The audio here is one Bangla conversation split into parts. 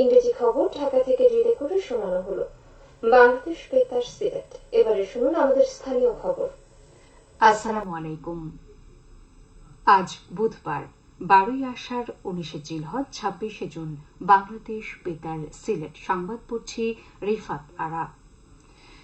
ইংরেজি খবর ঢাকা থেকে রিলে করে শোনানো হলো। বাংলাদেশ বেতার সিলেট। এবারে শুনুন আমাদের স্থানীয় খবর। আসসালামু আলাইকুম। আজ বুধবার, বারোই আষাঢ়, উনিশে জিলহজ, ছাব্বিশে জুন, বাংলাদেশ বেতার সিলেট। সংবাদ পড়ছি রিফাত আরা।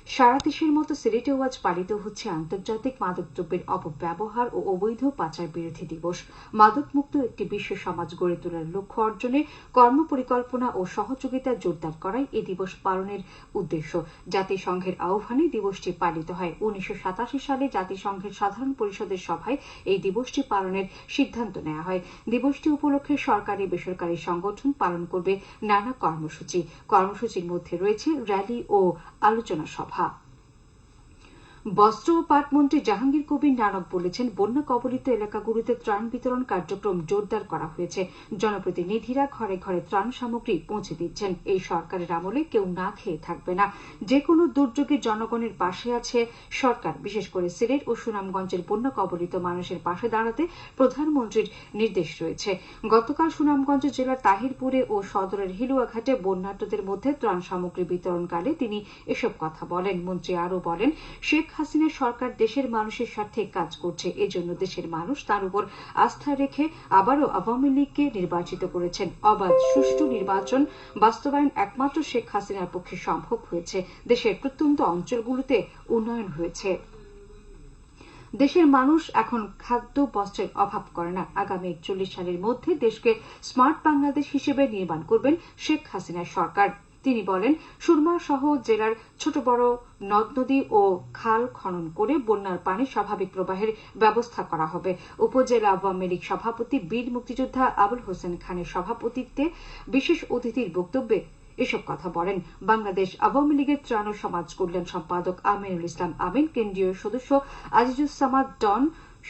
সারা দেশের মতো সিলেটেও আজ পালিত হচ্ছে আন্তর্জাতিক মাদকদ্রব্যের অপব্যবহার ও অবৈধ পাচার বিরোধী দিবস। মাদকমুক্ত একটি বিশ্ব সমাজ গড়ে তোলার লক্ষ্য অর্জনে কর্মপরিকল্পনা ও সহযোগিতা জোরদার করাই এই দিবস পালনের উদ্দেশ্য। জাতিসংঘের আহ্বানে দিবসটি পালিত হয়। উনিশশো সাতাশি সালে জাতিসংঘের সাধারণ পরিষদের সভায় এই দিবসটি পালনের সিদ্ধান্ত নেওয়া হয়। দিবসটি উপলক্ষে সরকারি বেসরকারি সংগঠন পালন করবে নানা কর্মসূচি। কর্মসূচির মধ্যে রয়েছে র্যালি ও আলোচনা সভা। 怕。বস্ত্র ও পাটমন্ত্রী জাহাঙ্গীর কবির নানক বলেছেন, বন্যা কবলিত এলাকাগুলিতে ত্রাণ বিতরণ কার্যক্রম জোরদার করা হয়েছে। জনপ্রতিনিধিরা ঘরে ঘরে ত্রাণ সামগ্রী পৌঁছে দিচ্ছেন। এই সরকারের আমলে কেউ না খেয়ে থাকবে না। যে কোনো দুর্যোগে জনগণের পাশে আছে সরকার। বিশেষ করে সিলেট ও সুনামগঞ্জের বন্যা কবলিত মানুষের পাশে দাঁড়াতে প্রধানমন্ত্রীর নির্দেশ রয়েছে। গতকাল সুনামগঞ্জ জেলার তাহিরপুরে ও সদরের হিলুয়াঘাটে বন্যার্তদের মধ্যে ত্রাণ সামগ্রী বিতরণকালে তিনি এসব কথা বলেন। মন্ত্রী আরও বলেন, শেখ হাসিনা সরকার দেশের মানুষের স্বার্থে কাজ করছে। এজন্য দেশের মানুষ তার উপর আস্থা রেখে আবারও আওয়ামী লীগকে নির্বাচিত করেছেন। অবাধ, সুষ্ঠু নির্বাচন বাস্তবায়ন একমাত্র শেখ হাসিনার পক্ষে সম্ভব হয়েছে। দেশের প্রত্যন্ত অঞ্চলগুলোতে উন্নয়ন হয়েছে। দেশের মানুষ এখন খাদ্য, বস্ত্রের অভাব করে না। আগামী একচল্লিশ সালের মধ্যে দেশকে স্মার্ট বাংলাদেশ হিসেবে নির্মাণ করবেন শেখ হাসিনার সরকার। তিনি বলেন, সুরমা সহ জেলার ছোট বড় নদ নদী ও খাল খনন করে বন্যার পানি স্বাভাবিক প্রবাহের ব্যবস্থা করা হবে। উপজেলা আওয়ামী লীগ সভাপতি, বীর মুক্তিযোদ্ধা আবুল হোসেন খানের সভাপতিত্বে বিশেষ অতিথির বক্তব্যে এসব কথা বলেন। বাংলাদেশ আওয়ামী লীগের ত্রাণ সমাজ কল্যাণ সম্পাদক আমিনুল ইসলাম আমিন, কেন্দ্রীয় সদস্য আজিজুজ্জামান ডন,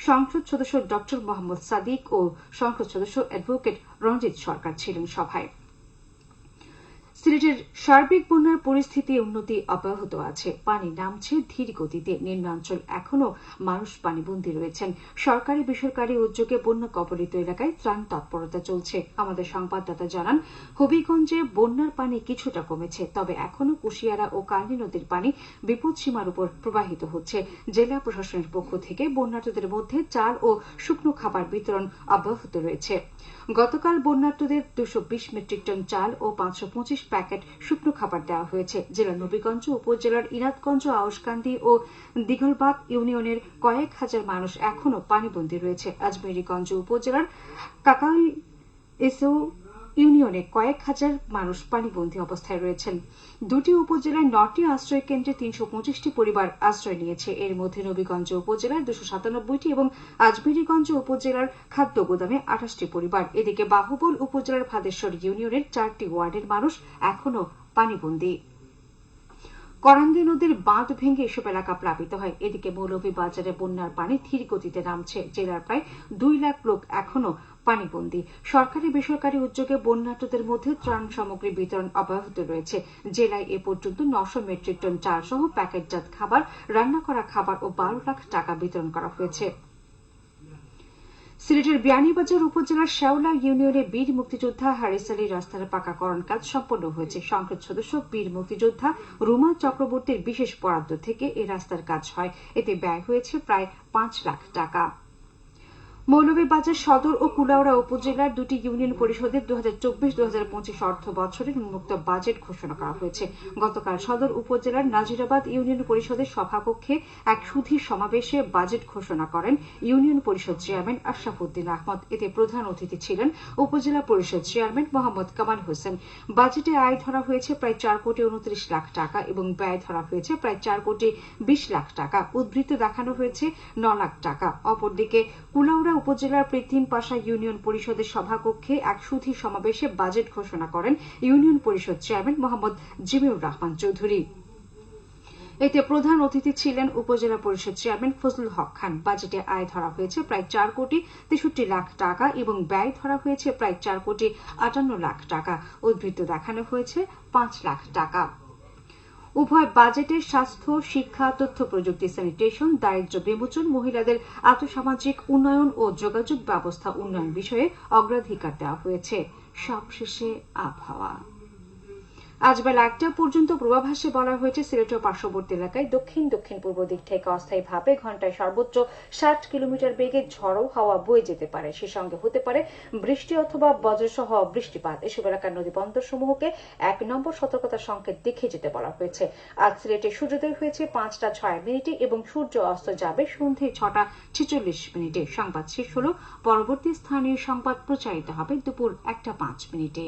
সংসদ সদস্য ডক্টর মোহাম্মদ সাদিক ও সংসদ সদস্য অ্যাডভোকেট রঞ্জিত সরকার ছিলেন সভায়। সিলেটের সার্বিক বন্যার পরিস্থিতি উন্নতি অব্যাহত আছে। পানি নামছে ধীর গতিতে। নিম্নাঞ্চল এখনও মানুষ পানিবন্দী রয়েছেন। সরকারি বেসরকারি উদ্যোগে বন্যা কবলিত এলাকায় ত্রাণ তৎপরতা চলছে। আমাদের সংবাদদাতা জানান, হবিগঞ্জে বন্যার পানি কিছুটা কমেছে, তবে এখনও কুশিয়ারা ও কার্নি নদীর পানি বিপদসীমার উপর প্রবাহিত হচ্ছে। জেলা প্রশাসনের পক্ষ থেকে বন্যার্তদের মধ্যে চাল ও শুকনো খাবার বিতরণ অব্যাহত রয়েছে। গতকাল বন্যার্তদের দুশো মেট্রিক টন চাল ও পাঁচশো পঁচিশ প্যাকেট শুকনো খাবার দেওয়া হয়েছে। জেলার নবীগঞ্জ, উপজেলার ইনাতগঞ্জ আউসকান্দি ও দিঘলবাগ ইউনিয়নের কয়েক হাজার মানুষ এখনও পানিবন্দী রয়েছে। আজমেরিগঞ্জ উপজেলার কাকাল এসেও ইউনিয়নে কয়েক হাজার মানুষ পানিবন্দী অবস্থায় রয়েছেন। দুটি উপজেলায় নটি আশ্রয় কেন্দ্রে তিনশো পঁচিশটি পরিবার আশ্রয় নিয়েছে। এর মধ্যে নবীগঞ্জ উপজেলার দুশো সাতানব্বইটি এবং আজমেরিগঞ্জ উপজেলার খাদ্য গোদামে আঠাশটি পরিবার। এদিকে বাহুবল উপজেলার ভাদেশ্বর ইউনিয়নের চারটি ওয়ার্ডের মানুষ এখনও পানিবন্দী। করাঙ্গি নদীর বাঁধ ভেঙে এসব এলাকা প্লাবিত হয়। এদিকে মৌলভীবাজারে বন্যার পানি ধীর গতিতে নামছে। জেলার প্রায় দুই লাখ লোক এখনও পানিবন্দী। সরকারি বেসরকারি উদ্যোগে বন্যার্তদের মধ্যে ত্রাণ সামগ্রী বিতরণ অব্যাহত রয়েছে। জেলায় এ পর্যন্ত নশো মেট্রিক টন চাল সহ প্যাকেটজাত খাবার, রান্না করা খাবার ও বারো লাখ টাকা বিতরণ করা হয়েছে। সিলেটের বিয়ানীবাজার উপজেলার শেওলা ইউনিয়নে বীর মুক্তিযোদ্ধা হারিস আলী রাস্তার পাকাকরণ কাজ সম্পন্ন হয়েছে। সংসদ সদস্য বীর মুক্তিযোদ্ধা রুমা চক্রবর্তীর বিশেষ বরাদ্দ থেকে এ রাস্তার কাজ হয়। এতে ব্যয় হয়েছে প্রায় পাঁচ লাখ টাকা। মৌলভীবাজার সদর ও কুলাউড়া উপজেলার দুটি ইউনিয়ন পরিষদের দু হাজার চব্বিশ দু হাজার পঁচিশ অর্থ বছরের উন্মুক্ত বাজেট ঘোষণা করা হয়েছে। গতকাল সদর উপজেলার নাজিরাবাদ ইউনিয়ন পরিষদের সভাকক্ষে এক সুধী সমাবেশে বাজেট ঘোষণা করেন ইউনিয়ন পরিষদ চেয়ারম্যান আশরাফুদ্দিন আহমদ। এতে প্রধান অতিথি ছিলেন উপজেলা পরিষদ চেয়ারম্যান মোহাম্মদ কামাল হোসেন। বাজেটে আয় ধরা হয়েছে প্রায় চার কোটি উনত্রিশ লাখ টাকা এবং ব্যয় ধরা হয়েছে প্রায় চার কোটি বিশ লাখ টাকা। উদ্বৃত্ত দেখানো হয়েছে ন লাখ টাকা। অপরদিকে কুলাউড়া উপজেলার পাশা ইউনিয়ন পরিষদের সভাকক্ষে এক সুধী সমাবেশে বাজেট ঘোষণা করেন ইউনিয়ন পরিষদ চেয়ারম্যান মোহাম্মদ জিমিউর রহমান চৌধুরী। এতে প্রধান অতিথি ছিলেন উপজেলা পরিষদ চেয়ারম্যান ফজলুল হক খান। বাজেটে আয় ধরা হয়েছে প্রায় চার কোটি তেষট্টি লাখ টাকা এবং ব্যয় ধরা হয়েছে প্রায় চার কোটি আটান্ন লাখ টাকা। উদ্বৃত্ত দেখানো হয়েছে পাঁচ লাখ টাকা। উভয় বাজেটে স্বাস্থ্য, শিক্ষা, তথ্য প্রযুক্তি, স্যানিটেশন, দারিদ্র্য বিমোচন, মহিলাদের আর্থসামাজিক উন্নয়ন ও যোগাযোগ ব্যবস্থা উন্নয়ন বিষয়ে অগ্রাধিকার দেওয়া হয়েছে। সবশেষে আবহাওয়া। আজ বেলা একটা পর্যন্ত পূর্বাভাসে বলা হয়েছে সিলেট ও পার্শ্ববর্তী এলাকায় দক্ষিণ দক্ষিণ পূর্ব দিক থেকে অস্থায়ীভাবে ঘন্টায় সর্বোচ্চ ষাট কিলোমিটার বেগে ঝড়ো হাওয়া বয়ে যেতে পারে। সে সঙ্গে হতে পারে বৃষ্টি অথবা বজ্রসহ বৃষ্টিপাত। এসব এলাকার নদী বন্দর সমূহকে এক নম্বর সতর্কতা সংকেত দেখে যেতে বলা হয়েছে। আজ সিলেটে সূর্যোদয় হয়েছে পাঁচটা ছয় মিনিটে এবং সূর্য অস্ত যাবে সন্ধে ছটা ছেচল্লিশ মিনিটে। সংবাদ শেষ হল। পরবর্তী স্থানীয় সংবাদ প্রচারিত হবে দুপুর একটা পাঁচ মিনিটে।